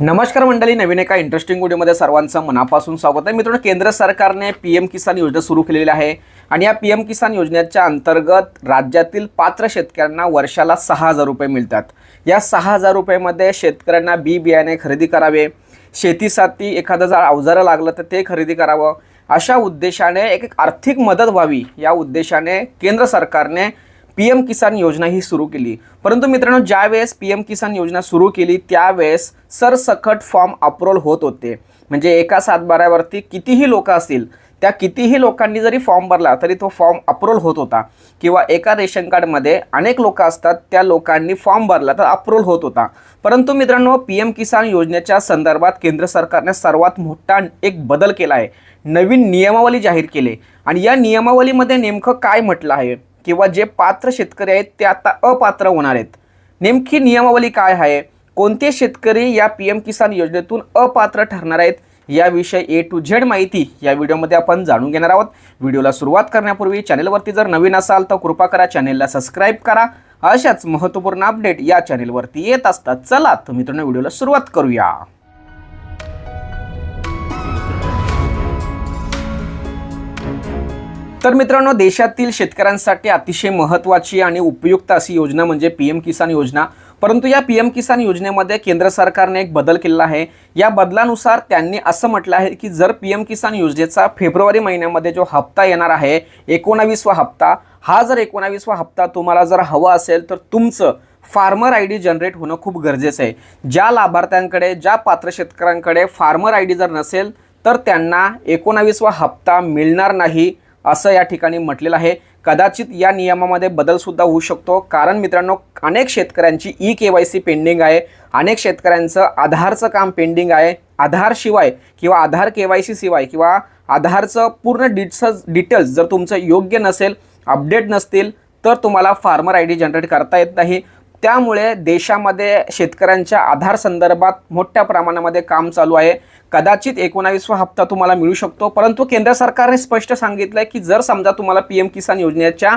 नमस्कार मंडळी नवीन एका इंटरेस्टिंग व्हिडिओमध्ये सर्वांचं मनापासून स्वागत आहे. मित्रांनो केंद्र सरकारने पी एम किसान योजना सुरू केलेली आहे. आणि या पी एम किसान योजनेच्या अंतर्गत राज्यातील पात्र शेतकऱ्यांना वर्षाला सहा हजार रुपये मिळतात. या सहा हजार रुपयेमध्ये शेतकऱ्यांना बी बियाणे खरेदी करावे. शेतीसाठी एखादं जर अवजारं लागलं तर ते खरेदी करावं. अशा उद्देशाने एक एक आर्थिक मदत व्हावी या उद्देशाने केंद्र सरकारने पी एम किसान योजना ही सुरू केली. परंतु मित्रांनो ज्यावेळेस पी एम किसान योजना सुरू केली त्यावेळेस सरसकट फॉर्म अप्रूव्हल होत होते. म्हणजे एका सातबाऱ्यावरती कितीही लोक असतील त्या कितीही लोकांनी जरी फॉर्म भरला तरी तो फॉर्म अप्रूव्हल होत होता. किंवा एका रेशन कार्डमध्ये अनेक लोक असतात त्या लोकांनी फॉर्म भरला तर अप्रूव्हल होत होता. परंतु मित्रांनो पी एम किसान योजनेच्या संदर्भात केंद्र सरकारने सर्वात मोठा एक बदल केला आहे. नवीन नियमावली जाहीर केली. आणि या नियमावलीमध्ये नेमकं काय म्हटलं आहे? किंवा जे पात्र शेतकरी आहेत ते आता अपात्र होणार आहेत. नेमकी नियमावली काय आहे? कोणते शेतकरी या पी एम किसान योजनेतून अपात्र ठरणार आहेत? याविषयी ए टू झेड माहिती या व्हिडिओमध्ये आपण जाणून घेणार आहोत. व्हिडिओला सुरुवात करण्यापूर्वी चॅनेलवरती जर नवीन असाल तर कृपा करा चॅनेलला सबस्क्राईब करा. अशाच महत्त्वपूर्ण अपडेट या चॅनेलवरती येत असतात. चला तर मित्रांनो व्हिडिओला सुरुवात करूया. तर मित्रांनो देशातील शेतकऱ्यांसाठी अतिशय महत्त्वाची आणि उपयुक्त अशी योजना म्हणजे पी एम किसान योजना. परंतु या पी एम किसान योजनेमध्ये केंद्र सरकारने एक बदल केलेला आहे. या बदलानुसार त्यांनी असं म्हटलं आहे की जर पी एम किसान योजनेचा फेब्रुवारी महिन्यामध्ये जो हप्ता येणार आहे एकोणावीसवा हप्ता हा जर एकोणावीसवा हप्ता तुम्हाला जर हवा असेल तर तुमचं फार्मर आय डी जनरेट होणं खूप गरजेचं आहे. ज्या लाभार्थ्यांकडे ज्या पात्र शेतकऱ्यांकडे फार्मर आय डी जर नसेल तर त्यांना एकोणावीसवा हप्ता मिळणार नाही. असं या ठिकाणी म्हटलेलं आहे. कदाचित या नियमामध्ये बदलसुद्धा होऊ शकतो. कारण मित्रांनो अनेक शेतकऱ्यांची E K Y C pending आहे. अनेक शेतकऱ्यांचं आधारचं काम पेंडिंग आहे. आधारशिवाय किंवा आधार के वाय सी शिवाय किंवा आधारचं पूर्ण डिट्स डिटेल्स जर तुमचं योग्य नसेल अपडेट नसतील तर तुम्हाला फार्मर आय डी जनरेट करता येत नाही. त्यामुळे देशामध्ये शेतकऱ्यांच्या आधार संदर्भात मोठ्या प्रमाणामध्ये काम चालू आहे. कदाचित एकोणावीसवा हप्ता तुम्हाला मिळू शकतो परंतु केंद्र सरकारने स्पष्ट सांगितलं आहे की जर समजा तुम्हाला पी एम किसान योजनेच्या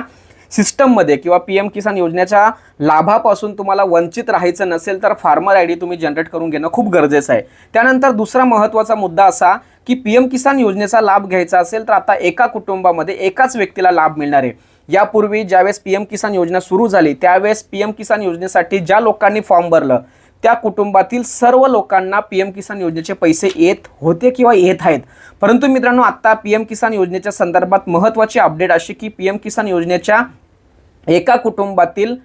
सिस्टममध्ये किंवा पी एम किसान योजनेच्या लाभापासून तुम्हाला वंचित राहायचं नसेल तर फार्मर आय डी तुम्ही जनरेट करून घेणं खूप गरजेचं आहे. त्यानंतर दुसरा महत्त्वाचा मुद्दा असा की पी एम किसान योजनेचा लाभ घ्यायचा असेल तर आता एका कुटुंबामध्ये एकाच व्यक्तीला लाभ मिळणार आहे. यापूर्वी ज्यावेळेस पी एम किसान योजना सुरू झाली त्यावेळेस पी एम किसान योजनेसाठी ज्या लोकांनी फॉर्म भरलं त्या कुटुंबातील सर्व लोकांना पी एम किसान योजनेचे पैसे येत होते किंवा येत आहेत. परंतु मित्रांनो आत्ता पी एम किसान योजनेच्या संदर्भात महत्त्वाची अपडेट अशी की पी एम किसान योजनेच्या एका कुटुंबातील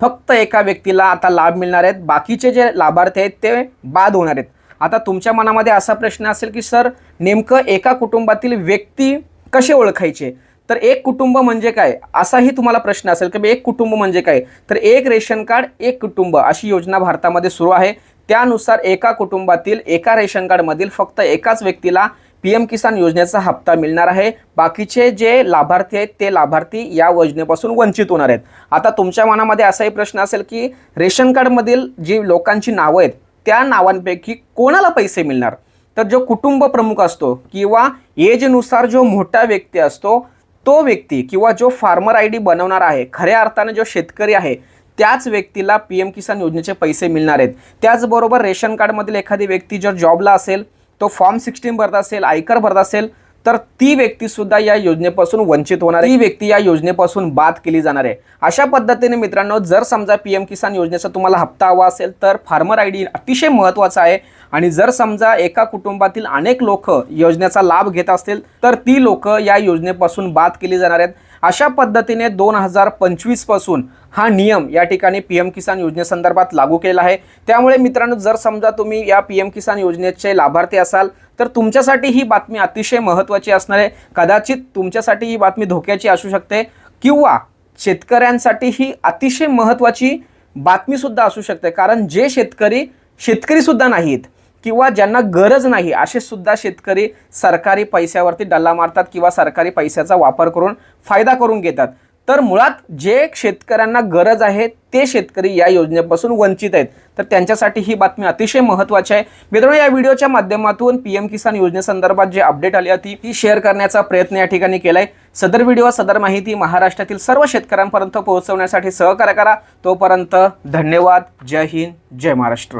फक्त एका व्यक्तीला आता लाभ मिळणार आहेत. बाकीचे जे लाभार्थी आहेत ते बाद होणार आहेत. आता तुमच्या मनामध्ये असा प्रश्न असेल की सर नेमकं एका कुटुंबातील व्यक्ती कसे ओळखायचे? तर एक कुटुंब म्हणजे काय? असाही तुम्हाला प्रश्न असेल की एक कुटुंब म्हणजे काय? तर एक रेशन कार्ड एक कुटुंब अशी योजना भारतामध्ये सुरू आहे. त्यानुसार एका कुटुंबातील एका रेशन कार्डमधील फक्त एकाच व्यक्तीला पी एम किसान योजनेचा हप्ता मिळणार आहे. बाकीचे जे लाभार्थी आहेत ते लाभार्थी या योजनेपासून वंचित होणार आहेत. आता तुमच्या मनामध्ये असाही प्रश्न असेल की रेशन कार्डमधील जी लोकांची नावं आहेत त्या नावांपैकी कोणाला पैसे मिळणार? तर जो कुटुंब प्रमुख असतो किंवा एजनुसार जो मोठा व्यक्ती असतो तो व्यक्ती किंवा जो फार्मर आय डी बनवणार आहे खऱ्या अर्थाने जो शेतकरी आहे त्याच व्यक्तीला पी एम किसान योजनेचे पैसे मिळणार आहेत. त्याचबरोबर रेशन कार्डमधील एखादी व्यक्ती जर जॉबला असेल तो फॉर्म सिक्स्टीन भरत असेल आयकर भरत असेल तर ती व्यक्तीसुद्धा या योजनेपासून वंचित होणार आहे. ती व्यक्ती या योजनेपासून बाद केली जाणार आहे. अशा पद्धतीने मित्रांनो जर समजा पी एम किसान योजनेचा तुम्हाला हप्ता हवा असेल तर फार्मर आय डी अतिशय महत्त्वाचा आहे. आणि जर समजा एका कुटुंबातील अनेक लोक योजनेचा लाभ घेत असतील तर ती लोक या योजनेपासून बाद केली जाणार आहेत. अशा पद्धतीने दोन हजार पंचवीसपासून हा नियम या ठिकाणी पी एम किसान योजनेसंदर्भात लागू केला आहे. त्यामुळे मित्रांनो जर समजा तुम्ही या पी एम किसान योजनेचे लाभार्थी असाल तर तुमच्यासाठी ही बातमी अतिशय महत्त्वाची असणार आहे. कदाचित तुमच्यासाठी ही बातमी धोक्याची असू शकते किंवा शेतकऱ्यांसाठी ही अतिशय महत्त्वाची बातमीसुद्धा असू शकते. कारण जे शेतकरी शेतकरीसुद्धा नाहीत किंवा ज्यांना गरज नाही असे सुद्धा शेतकरी सरकारी पैशावरती डल्ला मारतात किंवा सरकारी पैशाचा वापर करून फायदा करून घेतात. तर मुळात जे शेतकऱ्यांना गरज आहे ते शेतकरी या योजनेपासून वंचित आहेत. तर त्यांच्यासाठी ही बातमी अतिशय महत्त्वाची आहे. मित्रांनो या व्हिडिओच्या माध्यमातून पी एम किसान योजनेसंदर्भात जे अपडेट आली होती ती शेअर करण्याचा प्रयत्न या ठिकाणी केलाय. सदर व्हिडिओ सदर माहिती महाराष्ट्रातील सर्व शेतकऱ्यांपर्यंत पोहोचवण्यासाठी सहकार्य करा. तोपर्यंत धन्यवाद. जय हिंद. जय महाराष्ट्र.